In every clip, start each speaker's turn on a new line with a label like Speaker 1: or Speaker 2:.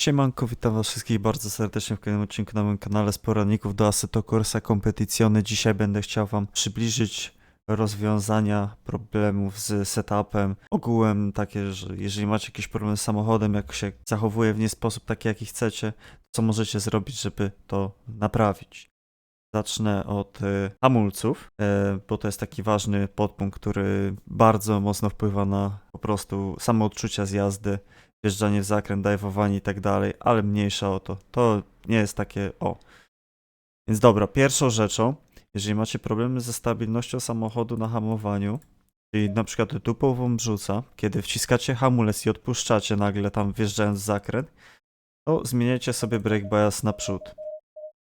Speaker 1: Siemanko, witam was wszystkich bardzo serdecznie w kolejnym odcinku na moim kanale z poradników do Assetto Corsa Competizione. Dzisiaj będę chciał wam przybliżyć rozwiązania problemów z setupem. Ogółem takie, że jeżeli macie jakiś problem z samochodem, jak się zachowuje w nie sposób taki, jaki chcecie, co możecie zrobić, żeby to naprawić. Zacznę od y, hamulców, y, bo to jest taki ważny podpunkt, który bardzo mocno wpływa na po prostu samo odczucia z jazdy wjeżdżanie w zakręt, dajwowanie i tak dalej, ale mniejsza o to. To nie jest takie o. Więc dobra, pierwszą rzeczą, jeżeli macie problemy ze stabilnością samochodu na hamowaniu, czyli na przykład dupą wam rzuca, kiedy wciskacie hamulec i odpuszczacie nagle tam wjeżdżając w zakręt, to zmieniajcie sobie brake bias naprzód.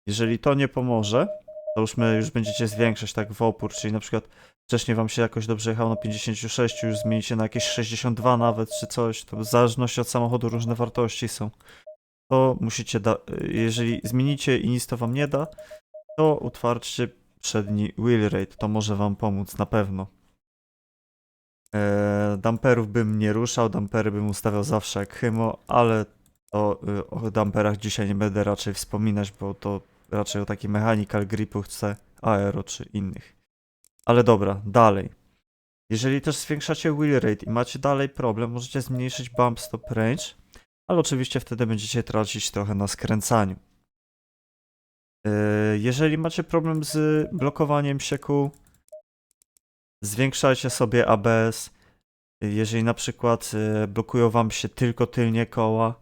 Speaker 1: Jeżeli to nie pomoże, to już, my, już będziecie zwiększać tak w opór, czyli na przykład wcześniej wam się jakoś dobrze jechało na 56, już zmienicie na jakieś 62 nawet, czy coś, to w zależności od samochodu różne wartości są. To musicie, jeżeli zmienicie i nic to wam nie da, to utwardźcie przedni wheel rate, to może wam pomóc na pewno. Eee, damperów bym nie ruszał, dampery bym ustawiał zawsze jak chymo, ale to y, o damperach dzisiaj nie będę raczej wspominać, bo to raczej o taki mechanical gripu chcę, aero czy innych. Ale dobra, dalej. Jeżeli też zwiększacie wheel rate i macie dalej problem, możecie zmniejszyć bump stop range, ale oczywiście wtedy będziecie tracić trochę na skręcaniu. Yy, Jeżeli macie problem z blokowaniem się kół, zwiększajcie sobie ABS. Jeżeli na przykład yy, blokują wam się tylko tylnie koła,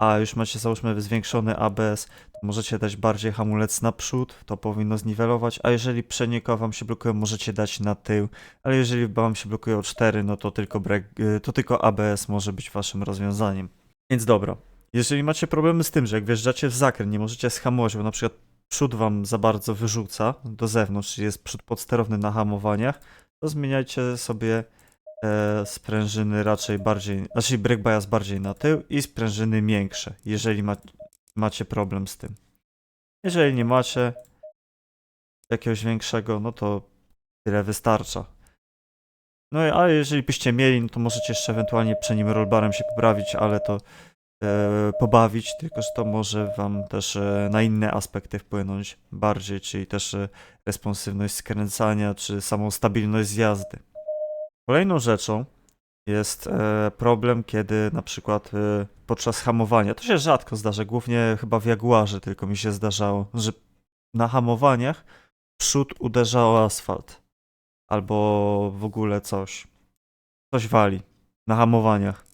Speaker 1: a już macie załóżmy zwiększony ABS, możecie dać bardziej hamulec naprzód, to powinno zniwelować, a jeżeli przednie koła wam się blokują, możecie dać na tył, ale jeżeli wam się blokują 4, no to tylko, brek, y, to tylko ABS może być waszym rozwiązaniem. Więc dobra, jeżeli macie problemy z tym, że jak wjeżdżacie w zakręt, nie możecie schamować, bo na przykład przód wam za bardzo wyrzuca do zewnątrz, jest przód podsterowny na hamowaniach, to zmieniajcie sobie e, sprężyny raczej bardziej, znaczy brake bias bardziej na tył i sprężyny miększe, jeżeli ma, macie problem z tym. Jeżeli nie macie jakiegoś większego, no to tyle wystarcza. No a jeżeli byście mieli, no to możecie jeszcze ewentualnie przy nim rollbarem się poprawić, ale to e, pobawić, tylko że to może wam też e, na inne aspekty wpłynąć bardziej, czyli też e, responsywność skręcania, czy samą stabilność z jazdy. Kolejną rzeczą jest e, problem, kiedy na przykład e, podczas hamowania, to się rzadko zdarza, głównie chyba w Jaguarze tylko mi się zdarzało, że na hamowaniach przód uderza o asfalt albo w ogóle coś. Coś wali na hamowaniach.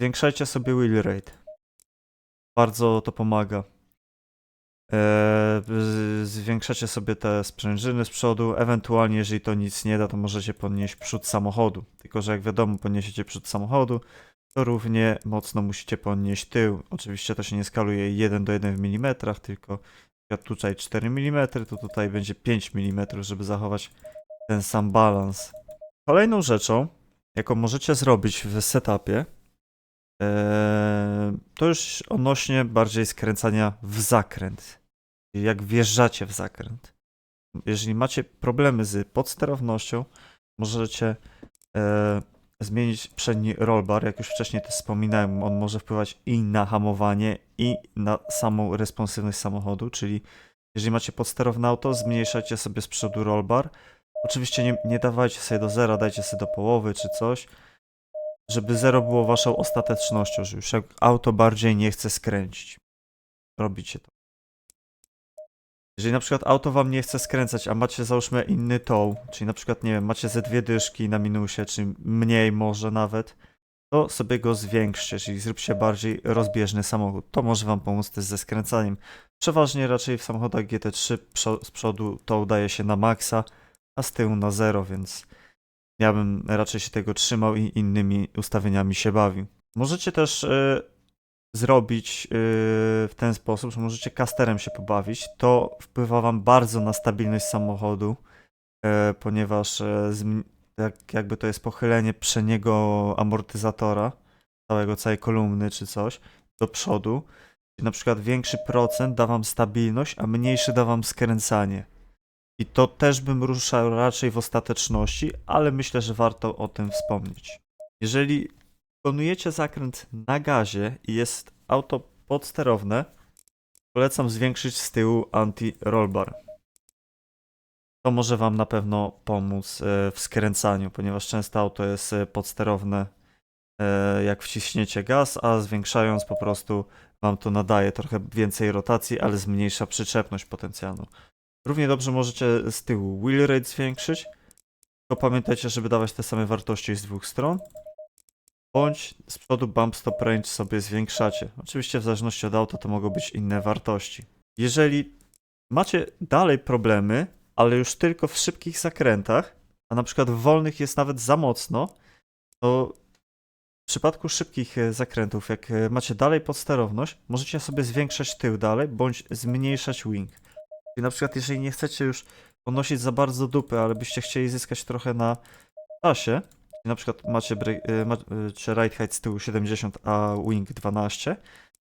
Speaker 1: Zwiększajcie sobie wheel rate. Bardzo to pomaga. Eee, zwiększacie sobie te sprężyny z przodu, ewentualnie jeżeli to nic nie da, to możecie podnieść przód samochodu. Tylko, że jak wiadomo, podniesiecie przód samochodu, to równie mocno musicie podnieść tył. Oczywiście to się nie skaluje 1 do 1 w milimetrach, tylko przykład tutaj 4 mm, to tutaj będzie 5 mm, żeby zachować ten sam balans. Kolejną rzeczą, jaką możecie zrobić w setupie, Eee, to już odnośnie bardziej skręcania w zakręt. Jak wjeżdżacie w zakręt. Jeżeli macie problemy z podsterownością, możecie e, zmienić przedni rollbar. Jak już wcześniej to wspominałem, on może wpływać i na hamowanie, i na samą responsywność samochodu, czyli jeżeli macie podsterowne auto, zmniejszajcie sobie z przodu rollbar. Oczywiście nie, nie dawajcie sobie do zera, dajcie sobie do połowy czy coś żeby zero było waszą ostatecznością, że już auto bardziej nie chce skręcić. Robicie to. Jeżeli na przykład auto wam nie chce skręcać, a macie załóżmy inny tow, czyli na przykład, nie wiem, macie ze dwie dyszki na minusie, czy mniej może nawet, to sobie go zwiększcie, czyli zróbcie bardziej rozbieżny samochód. To może wam pomóc też ze skręcaniem. Przeważnie raczej w samochodach GT3 przo- z przodu to udaje się na maksa, a z tyłu na zero, więc ja bym raczej się tego trzymał i innymi ustawieniami się bawił. Możecie też y, zrobić y, w ten sposób, że możecie kasterem się pobawić. To wpływa wam bardzo na stabilność samochodu, y, ponieważ jak, jakby to jest pochylenie przedniego amortyzatora, całego, całej kolumny czy coś, do przodu. Na przykład większy procent da wam stabilność, a mniejszy da wam skręcanie. I to też bym ruszał raczej w ostateczności, ale myślę, że warto o tym wspomnieć. Jeżeli planujecie zakręt na gazie i jest auto podsterowne, polecam zwiększyć z tyłu anti-rollbar. To może Wam na pewno pomóc e, w skręcaniu, ponieważ często auto jest e, podsterowne, e, jak wciśniecie gaz, a zwiększając po prostu Wam to nadaje trochę więcej rotacji, ale zmniejsza przyczepność potencjalną. Równie dobrze możecie z tyłu wheel rate zwiększyć, tylko pamiętajcie, żeby dawać te same wartości z dwóch stron, bądź z przodu bump stop range sobie zwiększacie. Oczywiście w zależności od auta to mogą być inne wartości. Jeżeli macie dalej problemy, ale już tylko w szybkich zakrętach, a na przykład w wolnych jest nawet za mocno, to w przypadku szybkich e, zakrętów, jak e, macie dalej podsterowność, możecie sobie zwiększać tył dalej, bądź zmniejszać wing. Czyli na przykład jeżeli nie chcecie już ponosić za bardzo dupy, ale byście chcieli zyskać trochę na czasie, na przykład macie, y, ma, y, height z tyłu 70, a wing 12,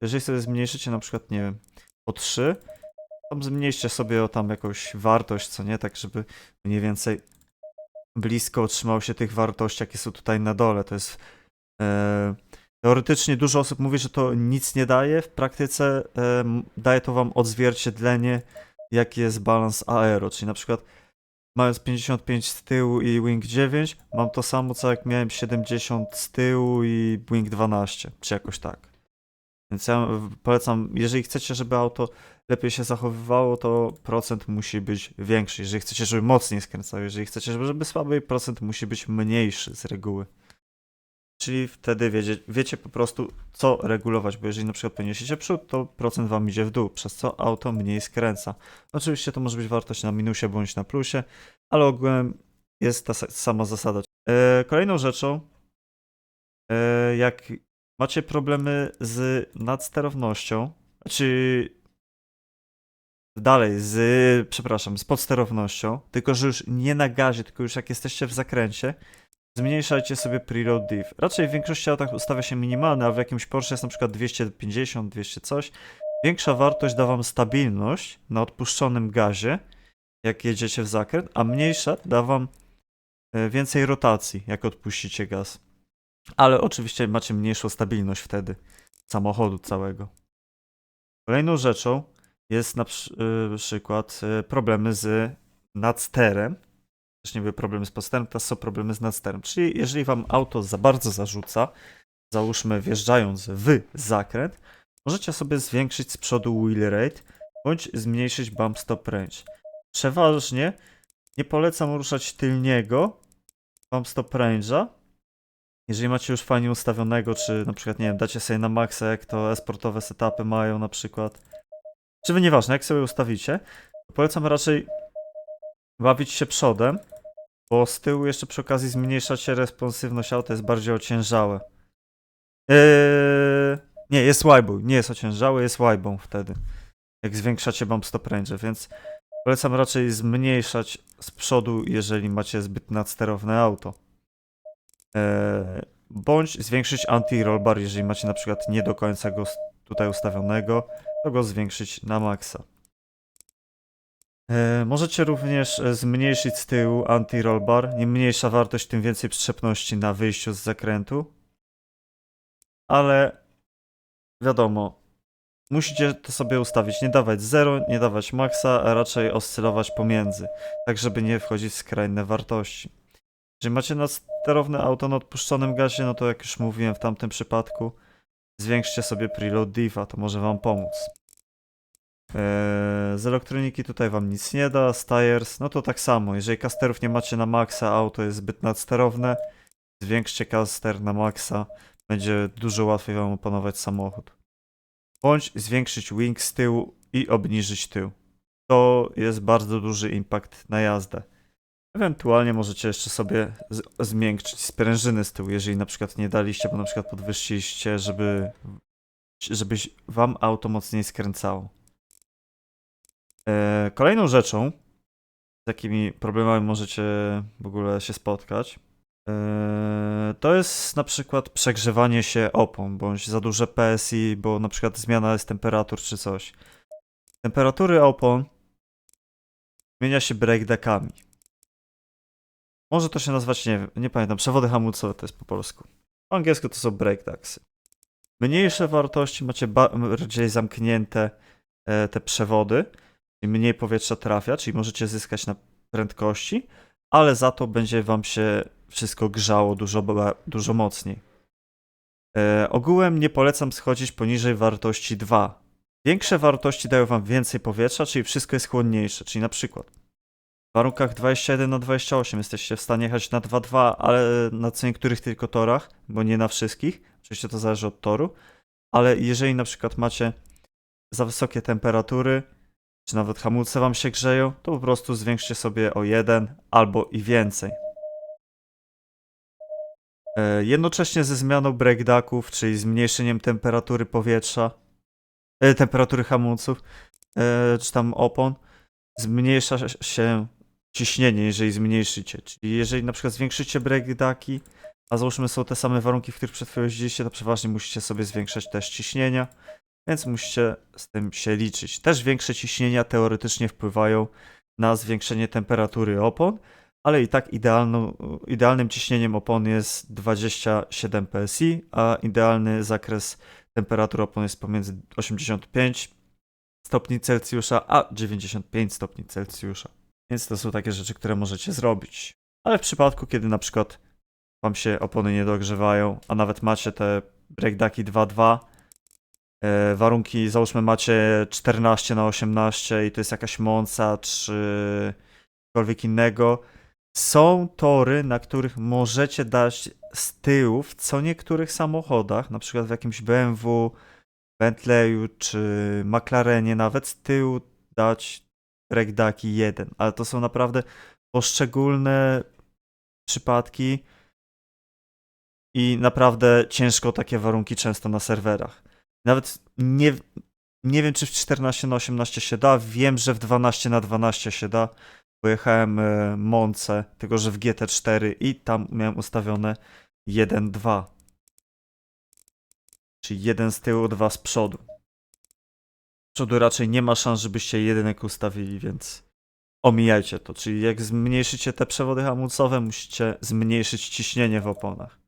Speaker 1: jeżeli sobie zmniejszycie na przykład, nie wiem, o 3, tam zmniejszcie sobie o tam jakąś wartość, co nie, tak żeby mniej więcej blisko otrzymało się tych wartości, jakie są tutaj na dole. To jest e, teoretycznie dużo osób mówi, że to nic nie daje, w praktyce e, daje to wam odzwierciedlenie, jaki jest balans aero, czyli na przykład mając 55 z tyłu i wing 9, mam to samo co jak miałem 70 z tyłu i wing 12, czy jakoś tak. Więc ja polecam, jeżeli chcecie, żeby auto lepiej się zachowywało, to procent musi być większy. Jeżeli chcecie, żeby mocniej skręcało, jeżeli chcecie, żeby, słabiej, procent musi być mniejszy z reguły. Czyli wtedy wiecie, wiecie po prostu, co regulować, bo jeżeli na przykład podniesiecie przód, to procent wam idzie w dół, przez co auto mniej skręca. Oczywiście to może być wartość na minusie bądź na plusie, ale ogółem jest ta sa- sama zasada. E, kolejną rzeczą, e, jak macie problemy z nadsterownością, czy dalej z, przepraszam, z podsterownością, tylko że już nie na gazie, tylko już jak jesteście w zakręcie, zmniejszajcie sobie preload diff. Raczej w większości autach ustawia się minimalny, a w jakimś Porsche jest na przykład 250, 200 coś. Większa wartość da wam stabilność na odpuszczonym gazie, jak jedziecie w zakręt, a mniejsza da wam e, więcej rotacji, jak odpuścicie gaz. Ale oczywiście macie mniejszą stabilność wtedy samochodu całego. Kolejną rzeczą jest na y, przykład y, problemy z nadsterem. Też nie były problemy z podsterem, teraz są problemy z nadsterem. Czyli jeżeli wam auto za bardzo zarzuca, załóżmy wjeżdżając w zakręt, możecie sobie zwiększyć z przodu wheel rate bądź zmniejszyć bump stop range. Przeważnie nie polecam ruszać tylniego bump stop range'a, jeżeli macie już fajnie ustawionego, czy na przykład, nie wiem, dacie sobie na maksa, jak to e-sportowe setupy mają na przykład, czy wy nieważne, jak sobie ustawicie, polecam raczej bawić się przodem, bo z tyłu jeszcze przy okazji zmniejszacie responsywność auta, jest bardziej ociężałe. Eee, nie, jest łajbą, nie jest ociężałe, jest łajbą wtedy, jak zwiększacie bump stop range, więc polecam raczej zmniejszać z przodu, jeżeli macie zbyt nadsterowne auto. Eee, bądź zwiększyć anti-roll bar, jeżeli macie na przykład nie do końca go tutaj ustawionego, to go zwiększyć na maksa. E, możecie również e, zmniejszyć z tyłu anti-roll bar. Im mniejsza wartość, tym więcej przyczepności na wyjściu z zakrętu. Ale wiadomo, musicie to sobie ustawić. Nie dawać 0, nie dawać maksa, a raczej oscylować pomiędzy, tak żeby nie wchodzić w skrajne wartości. Jeżeli macie nadsterowne auto na odpuszczonym gazie, no to jak już mówiłem w tamtym przypadku, zwiększcie sobie preload diffa, to może wam pomóc. Eee, z elektroniki tutaj wam nic nie da, z tires, no to tak samo, jeżeli kasterów nie macie na maksa, auto jest zbyt nadsterowne, zwiększcie kaster na maksa, będzie dużo łatwiej wam opanować samochód. Bądź zwiększyć wing z tyłu i obniżyć tył. To jest bardzo duży impact na jazdę. Ewentualnie możecie jeszcze sobie zmiękczyć sprężyny z tyłu, jeżeli na przykład nie daliście, bo na przykład podwyższyliście, żeby, żeby wam auto mocniej skręcało. E, kolejną rzeczą, z jakimi problemami możecie w ogóle się spotkać, e, to jest na przykład przegrzewanie się opon, bądź za duże PSI, bo na przykład zmiana jest temperatur czy coś. Temperatury opon zmienia się breakdeckami. Może to się nazwać, nie nie pamiętam, przewody hamulcowe to jest po polsku. Po angielsku to są breakdacks. Mniejsze wartości macie bardziej zamknięte e, te przewody, mniej powietrza trafia, czyli możecie zyskać na prędkości, ale za to będzie wam się wszystko grzało dużo, dużo mocniej. E, ogółem nie polecam schodzić poniżej wartości 2. Większe wartości dają wam więcej powietrza, czyli wszystko jest chłodniejsze, czyli na przykład w warunkach 21 na 28 jesteście w stanie jechać na 2.2, ale na co niektórych tylko torach, bo nie na wszystkich. Oczywiście to zależy od toru, ale jeżeli na przykład macie za wysokie temperatury, czy nawet hamulce wam się grzeją, to po prostu zwiększcie sobie o 1 albo i więcej. E, Jednocześnie ze zmianą breakdacków, czyli zmniejszeniem temperatury powietrza, e, temperatury hamulców, e, czy tam opon, zmniejsza się ciśnienie, jeżeli zmniejszycie. Czyli jeżeli na przykład zwiększycie breakdaki, a załóżmy są te same warunki, w których przed chwilą jeździliście, to przeważnie musicie sobie zwiększać też ciśnienia, więc musicie z tym się liczyć. Też większe ciśnienia teoretycznie wpływają na zwiększenie temperatury opon, ale i tak idealną, idealnym ciśnieniem opon jest 27 psi, a idealny zakres temperatury opon jest pomiędzy 85 stopni Celsjusza a 95 stopni Celsjusza. Więc to są takie rzeczy, które możecie zrobić. Ale w przypadku, kiedy na przykład wam się opony nie dogrzewają, a nawet macie te breakdaki 2.2, e, warunki załóżmy macie 14 na 18 i to jest jakaś Monza czy cokolwiek innego, są tory, na których możecie dać z tyłu w co niektórych samochodach, na przykład w jakimś BMW, Bentleyu czy McLarenie nawet z tyłu dać breakdaki 1, ale to są naprawdę poszczególne przypadki i naprawdę ciężko takie warunki często na serwerach. Nawet nie, nie wiem, czy w 14 na 18 się da, wiem, że w 12 na 12 się da. Pojechałem e, Monce, tylko że w GT4 i tam miałem ustawione 1-2. Czyli jeden z tyłu, dwa z przodu. Z przodu raczej nie ma szans, żebyście jedynek ustawili, więc omijajcie to. Czyli jak zmniejszycie te przewody hamulcowe, musicie zmniejszyć ciśnienie w oponach.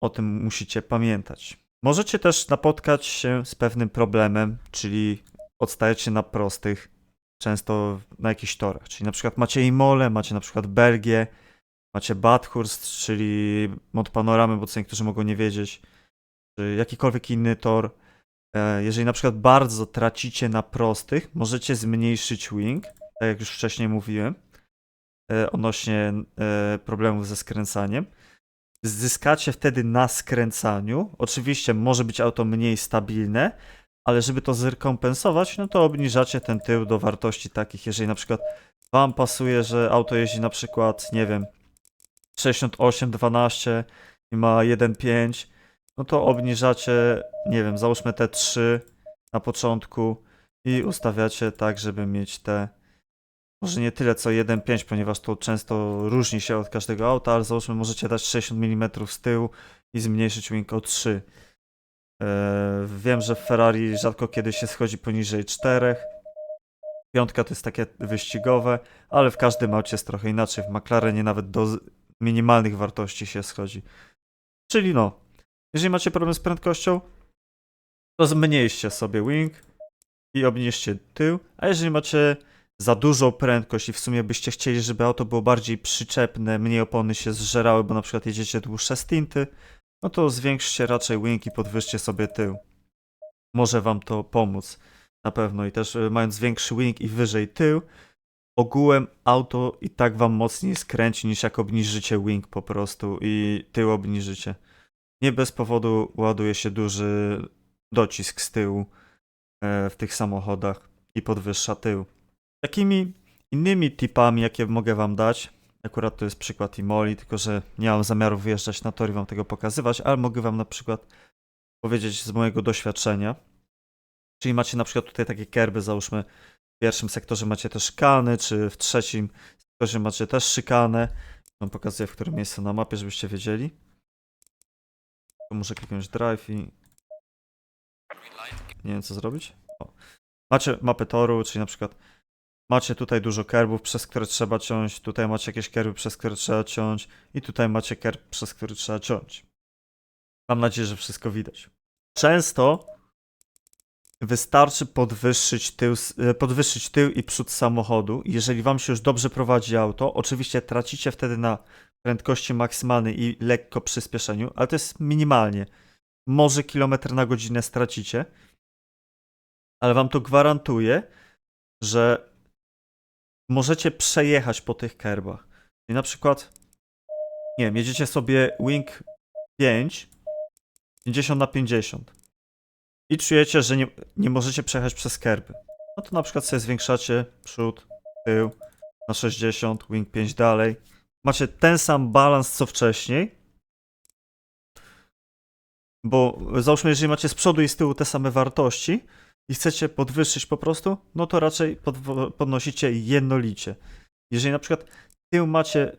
Speaker 1: O tym musicie pamiętać. Możecie też napotkać się z pewnym problemem, czyli odstajecie na prostych, często na jakichś torach. Czyli na przykład macie Imole, macie na przykład Belgię, macie Bathurst, czyli Mont Panoramy, bo co niektórzy mogą nie wiedzieć, czy jakikolwiek inny tor. E, Jeżeli na przykład bardzo tracicie na prostych, możecie zmniejszyć wing, tak jak już wcześniej mówiłem, e, odnośnie e, problemów ze skręcaniem. Zyskacie wtedy na skręcaniu. Oczywiście może być auto mniej stabilne, ale żeby to zrekompensować, no to obniżacie ten tył do wartości takich, jeżeli na przykład wam pasuje, że auto jeździ na przykład, nie wiem, 68, 12 i ma 1,5, no to obniżacie, nie wiem, załóżmy te 3 na początku i ustawiacie tak, żeby mieć te może nie tyle co 1,5, ponieważ to często różni się od każdego auta, ale załóżmy możecie dać 60 mm z tyłu i zmniejszyć wing o 3. Eee, wiem, że w Ferrari rzadko kiedy się schodzi poniżej 4. Piątka to jest takie wyścigowe, ale w każdym aucie jest trochę inaczej. W McLarenie nawet do minimalnych wartości się schodzi. Czyli no, jeżeli macie problem z prędkością, to zmniejszcie sobie wing i obniżcie tył, a jeżeli macie za dużą prędkość i w sumie byście chcieli, żeby auto było bardziej przyczepne, mniej opony się zżerały, bo na przykład jedziecie dłuższe stinty, no to zwiększcie raczej wing i podwyższcie sobie tył. Może wam to pomóc na pewno i też y, mając większy wing i wyżej tył, ogółem auto i tak wam mocniej skręci niż jak obniżycie wing po prostu i tył obniżycie. Nie bez powodu ładuje się duży docisk z tyłu e, w tych samochodach i podwyższa tył. Takimi innymi tipami, jakie mogę wam dać, akurat to jest przykład Imoli, tylko że nie mam zamiaru wyjeżdżać na tor i wam tego pokazywać, ale mogę wam na przykład powiedzieć z mojego doświadczenia. Czyli macie na przykład tutaj takie kerby, załóżmy w pierwszym sektorze macie też szykany, czy w trzecim sektorze macie też szykanę. Wam pokazuję w którym miejscu na mapie, żebyście wiedzieli. To muszę kliknąć drive i nie wiem co zrobić. O. Macie mapę toru, czyli na przykład macie tutaj dużo kerbów, przez które trzeba ciąć, tutaj macie jakieś kerby, przez które trzeba ciąć i tutaj macie kerb, przez który trzeba ciąć. Mam nadzieję, że wszystko widać. Często wystarczy podwyższyć tył, e, podwyższyć tył i przód samochodu. Jeżeli wam się już dobrze prowadzi auto, oczywiście tracicie wtedy na prędkości maksymalnej i lekko przyspieszeniu, ale to jest minimalnie. Może kilometr na godzinę stracicie, ale wam to gwarantuje, że możecie przejechać po tych kerbach. I na przykład, nie jedziecie sobie Wing 5, 50 na 50 i czujecie, że nie, nie możecie przejechać przez kerby. No to na przykład sobie zwiększacie przód, tył na 60, Wing 5 dalej. Macie ten sam balans co wcześniej, bo załóżmy, jeżeli macie z przodu i z tyłu te same wartości i chcecie podwyższyć po prostu, no to raczej podnosicie jednolicie. Jeżeli na przykład tył macie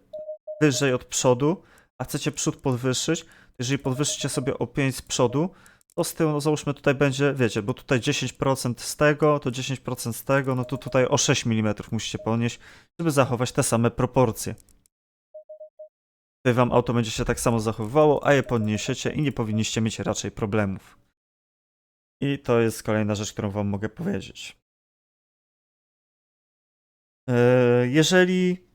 Speaker 1: wyżej od przodu, a chcecie przód podwyższyć, jeżeli podwyższycie sobie o 5 z przodu, to z tyłu, no załóżmy tutaj będzie, wiecie, bo tutaj 10% z tego, to 10% z tego, no to tutaj o 6 mm musicie podnieść, żeby zachować te same proporcje. Wtedy wam auto będzie się tak samo zachowywało, a je podniesiecie i nie powinniście mieć raczej problemów. I to jest kolejna rzecz, którą wam mogę powiedzieć. Eee, Jeżeli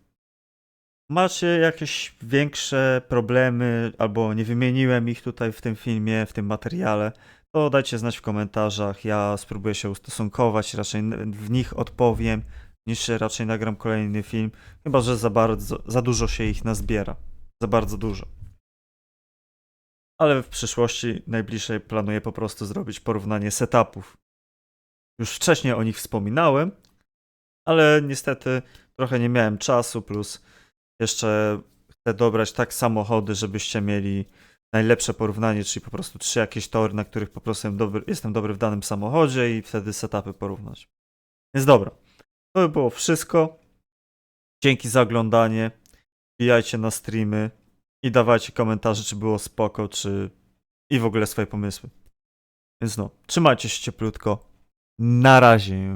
Speaker 1: macie jakieś większe problemy, albo nie wymieniłem ich tutaj w tym filmie, w tym materiale, to dajcie znać w komentarzach. Ja spróbuję się ustosunkować, raczej w nich odpowiem, niż raczej nagram kolejny film, chyba że za bardzo, za dużo się ich nazbiera. Za bardzo dużo. Ale w przyszłości najbliższej planuję po prostu zrobić porównanie setupów. Już wcześniej o nich wspominałem, ale niestety trochę nie miałem czasu, plus jeszcze chcę dobrać tak samochody, żebyście mieli najlepsze porównanie, czyli po prostu trzy jakieś tory, na których po prostu jestem dobry, jestem dobry w danym samochodzie i wtedy setupy porównać. Więc dobra, to by było wszystko. Dzięki za oglądanie. Wbijajcie na streamy i dawajcie komentarze, czy było spoko, czy i w ogóle swoje pomysły. Więc no, trzymajcie się cieplutko. Na razie.